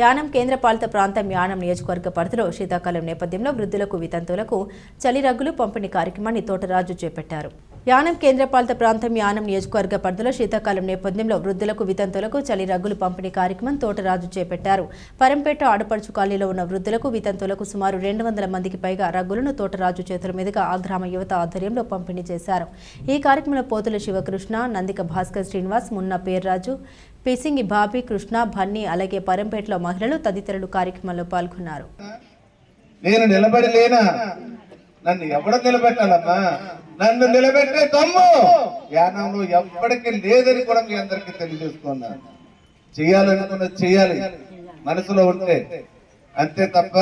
యానం కేంద్రపాలిత ప్రాంతం యానం నియోజకవర్గ పరిధిలో శీతాకాలం నేపథ్యంలో వృద్ధులకు వితంతువులకు చలి రగ్గులు పంపిణీ కార్యక్రమాన్ని తోటరాజు చేపట్టారు. యానం కేంద్రపాలిత ప్రాంతం యానం నియోజకవర్గ పరిధిలో శీతాకాలం నేపథ్యంలో వృద్ధులకు వితంతులకు చలి రగ్గులు పంపిణీ కార్యక్రమం తోటరాజు చేపట్టారు. పరంపేట ఆడపడుచు కాలనీలో ఉన్న వృద్ధులకు వితంతులకు సుమారు రెండు వందల మందికి పైగా రగ్గులను తోటరాజు చేతుల మీదుగా ఆ గ్రామ యువత ఆధ్వర్యంలో పంపిణీ చేశారు. ఈ కార్యక్రమంలో పోతుల శివకృష్ణ నందిక భాస్కర్ శ్రీనివాస్ మున్న పేర్రాజు పిసింగి బాబీ కృష్ణ భన్ని అలాగే పరంపేటలో మహిళలు తదితరులు కార్యక్రమంలో పాల్గొన్నారు. నేను నిలబడి లేనా నన్ను ఎవడ నిలబెట్టాలమ్మా? నన్ను నిలబెట్టే తమ్ము. యానంలో ఎప్పటికీ లేదని కూడా మీ అందరికీ తెలియజేసుకున్నాను చేయాలనుకున్నది చేయాలి. మనసులో ఉంటే. అంతే తప్ప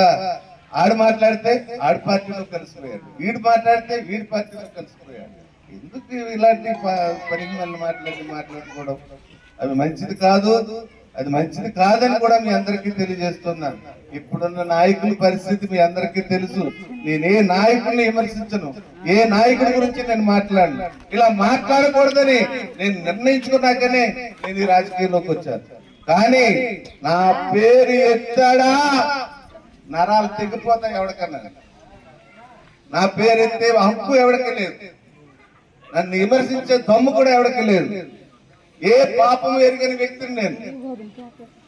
ఆడు మాట్లాడితే ఆడి పార్టీలో కలిసిపోయాడు. వీడు మాట్లాడితే వీడి పార్టీలో కలిసిపోయాడు. ఎందుకు ఇలాంటి ప- మళ్ళీ మాట్లాడి మాట్లాడుకోవడం? అవి మంచిది కాదు. అది మంచిది కాదని కూడా మీ అందరికీ తెలియజేస్తున్నాను. ఇప్పుడున్న నాయకుల పరిస్థితి మీ అందరికీ తెలుసు. నేనే నాయకుల్ని విమర్శించను. ఏ నాయకుడి గురించి నేను మాట్లాడను. ఇలా మాట్లాడకూడదని నేను నిర్ణయించుకున్నాకనే నేను ఈ రాజకీయంలోకి వచ్చాను. కానీ నా పేరు ఎత్తాడా? నరాలు తెగిపోతాయి ఎవరికన్నా. నా పేరు ఎత్తే హక్కు ఎవరికి లేదు. నన్ను విమర్శించే దమ్ము కూడా ఎవరికి లేదు. ఏ పాపం ఎరగని వ్యక్తిని నేను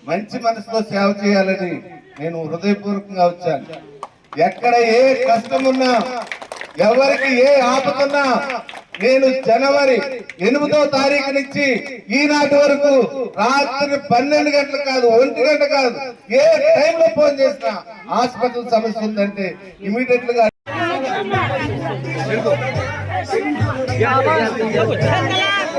మంచి మనసుతో సేవ చేయాలని నేను హృదయపూర్వకంగా వచ్చాను ఎక్కడ ఏ కష్టం ఉన్నా ఎవరికి ఏ ఆపతున్నా నేను జనవరి ఎనిమిదో తారీఖు నుంచి ఈనాటి వరకు రాత్రి పన్నెండు గంటలు కాదు ఒంటి గంట కాదు ఏ టైంలో ఫోన్ చేసినా హాస్పిటల్ సమస్య ఉందంటే ఇమీడియట్గా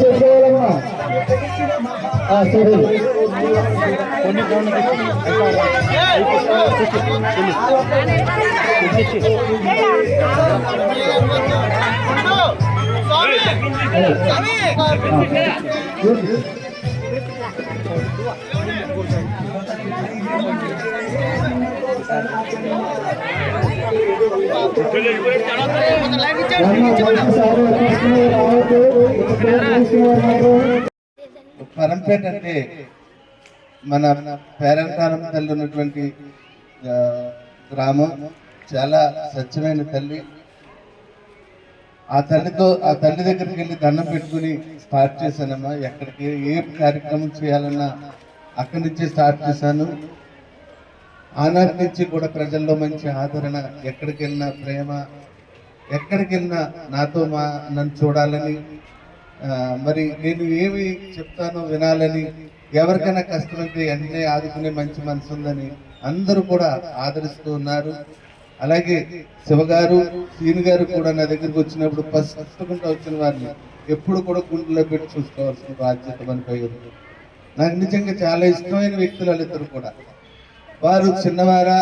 చేసుకోవాలమ్మా ఆ, సరే సార్ రావద్దు పరంపేట అంటే మన పేరంటారం తల్లి ఉన్నటువంటి గ్రామం చాలా స్వచ్ఛమైన తల్లి. ఆ తల్లితో ఆ తల్లి దగ్గరికి వెళ్ళి దండం పెట్టుకుని స్టార్ట్ చేశానమ్మా. ఎక్కడికి ఏ కార్యక్రమం చేయాలన్నా అక్కడి నుంచి స్టార్ట్ చేశాను. ఆనాటి నుంచి కూడా ప్రజల్లో మంచి ఆదరణ ఎక్కడికి వెళ్ళినా ప్రేమ ఎక్కడికి వెళ్ళినా నాతో మా నన్ను చూడాలని మరి నేను ఏమి చెప్తానో వినాలని ఎవరికైనా కష్టమైతే వెంటనే ఆదుకునే మంచి మనసు ఉందని అందరూ కూడా ఆదరిస్తూ ఉన్నారు. అలాగే శివగారు సీని గారు కూడా నా దగ్గరికి వచ్చినప్పుడు పసుకుంటూ వచ్చిన వారిని ఎప్పుడు కూడా గుండెలో పెట్టి చూసుకోవాల్సిన బాధ్యత మనపై నాకు నిజంగా చాలా ఇష్టమైన వ్యక్తులు వాళ్ళిద్దరు కూడా. వారు చిన్నవారా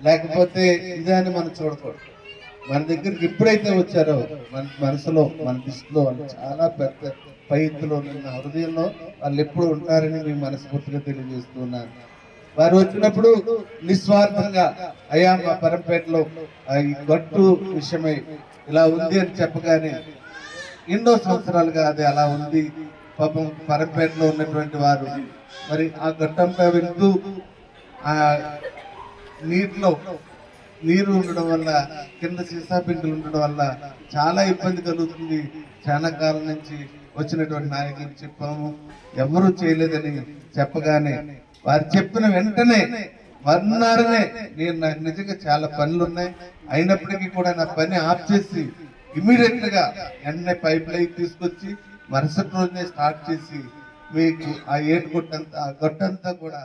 లేకపోతే ఇదే అని మనం చూడకూడదు. మన దగ్గరికి ఎప్పుడైతే వచ్చారో మన మనసులో మన దృష్టిలో వాళ్ళు చాలా పెద్ద పైతులో ఉన్న హృదయంలో వాళ్ళు ఎప్పుడు ఉంటారని మేము మనస్ఫూర్తిగా తెలియజేస్తున్నాను వారు వచ్చినప్పుడు నిస్వార్థంగా అయ్యా మా పరంపేటలో ఈ గట్టు విషయమై ఇలా ఉంది అని చెప్పగానే ఎన్నో సంవత్సరాలుగా అది అలా ఉంది. పాపం పరంపేటలో ఉన్నటువంటి వారు మరి ఆ గట్టంపై వెళ్తూ ఆ నీటిలో నీరు ఉండడం వల్ల కింద సీసా పిండిలు ఉండడం వల్ల చాలా ఇబ్బంది కలుగుతుంది. చాలా కాలం నుంచి వచ్చినటువంటి నాయకులకు చెప్పాము. ఎవరు చేయలేదని చెప్పగానే వారు చెప్పిన వెంటనే మర్నాడనే నేను నాకు నిజంగా చాలా పనులు ఉన్నాయి అయినప్పటికీ కూడా నా పని ఆఫ్ చేసి ఇమీడియట్గా వెంటనే పైప్ లైన్ తీసుకొచ్చి మరుసటి రోజునే స్టార్ట్ చేసి మీకు ఆ ఏటు గొట్టంతా ఆ గొట్టంతా కూడా